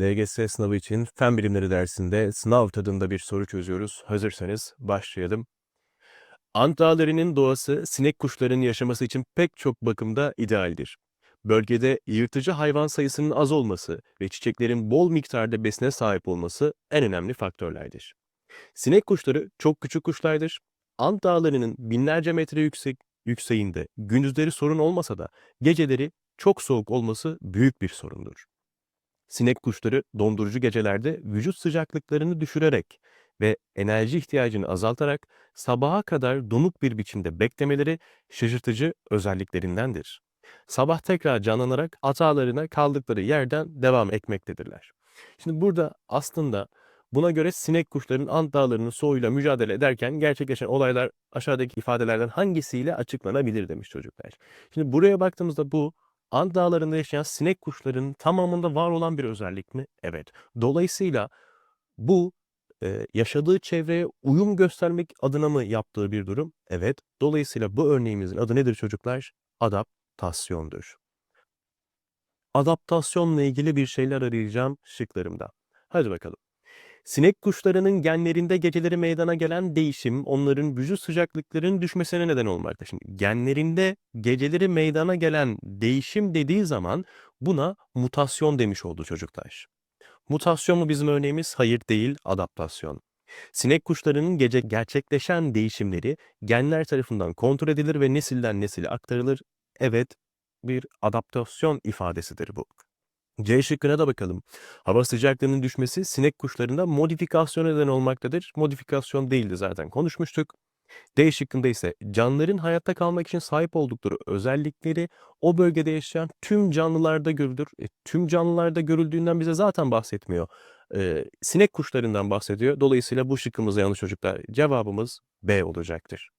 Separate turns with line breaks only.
LGS sınavı için Fen Bilimleri dersinde sınav tadında bir soru çözüyoruz. Hazırsanız başlayalım. Ant Dağları'nın doğası sinek kuşlarının yaşaması için pek çok bakımda idealdir. Bölgede yırtıcı hayvan sayısının az olması ve çiçeklerin bol miktarda besine sahip olması en önemli faktörlerdir. Sinek kuşları çok küçük kuşlardır. Ant Dağları'nın binlerce metre yüksek, yükseğinde gündüzleri sorun olmasa da geceleri çok soğuk olması büyük bir sorundur. Sinek kuşları dondurucu gecelerde vücut sıcaklıklarını düşürerek ve enerji ihtiyacını azaltarak sabaha kadar donuk bir biçimde beklemeleri şaşırtıcı özelliklerindendir. Sabah tekrar canlanarak hatalarına kaldıkları yerden devam etmektedirler. Şimdi burada aslında buna göre sinek kuşların ant dağlarının soğuyla mücadele ederken gerçekleşen olaylar aşağıdaki ifadelerden hangisiyle açıklanabilir demiş çocuklar. Şimdi buraya baktığımızda bu Ant dağlarında yaşayan sinek kuşlarının tamamında var olan bir özellik mi? Evet. Dolayısıyla bu e, yaşadığı çevreye uyum göstermek adına mı yaptığı bir durum? Evet. Dolayısıyla bu örneğimizin adı nedir çocuklar? Adaptasyondur. Adaptasyonla ilgili bir şeyler arayacağım şıklarımda. Hadi bakalım. Sinek kuşlarının genlerinde geceleri meydana gelen değişim onların vücut sıcaklıklarının düşmesine neden olmakta. Şimdi genlerinde geceleri meydana gelen değişim dediği zaman buna mutasyon demiş oldu çocuklar. Mutasyon mu bizim örneğimiz? Hayır değil, adaptasyon. Sinek kuşlarının gece gerçekleşen değişimleri genler tarafından kontrol edilir ve nesilden nesile aktarılır. Evet, bir adaptasyon ifadesidir bu. C şıkkına da bakalım. Hava sıcaklığının düşmesi sinek kuşlarında modifikasyona neden olmaktadır. Modifikasyon değildi zaten konuşmuştuk. D şıkkında ise canlıların hayatta kalmak için sahip oldukları özellikleri o bölgede yaşayan tüm canlılarda görülür. E, tüm canlılarda görüldüğünden bize zaten bahsetmiyor. E, sinek kuşlarından bahsediyor. Dolayısıyla bu şıkkımız yanlış çocuklar. Cevabımız B olacaktır.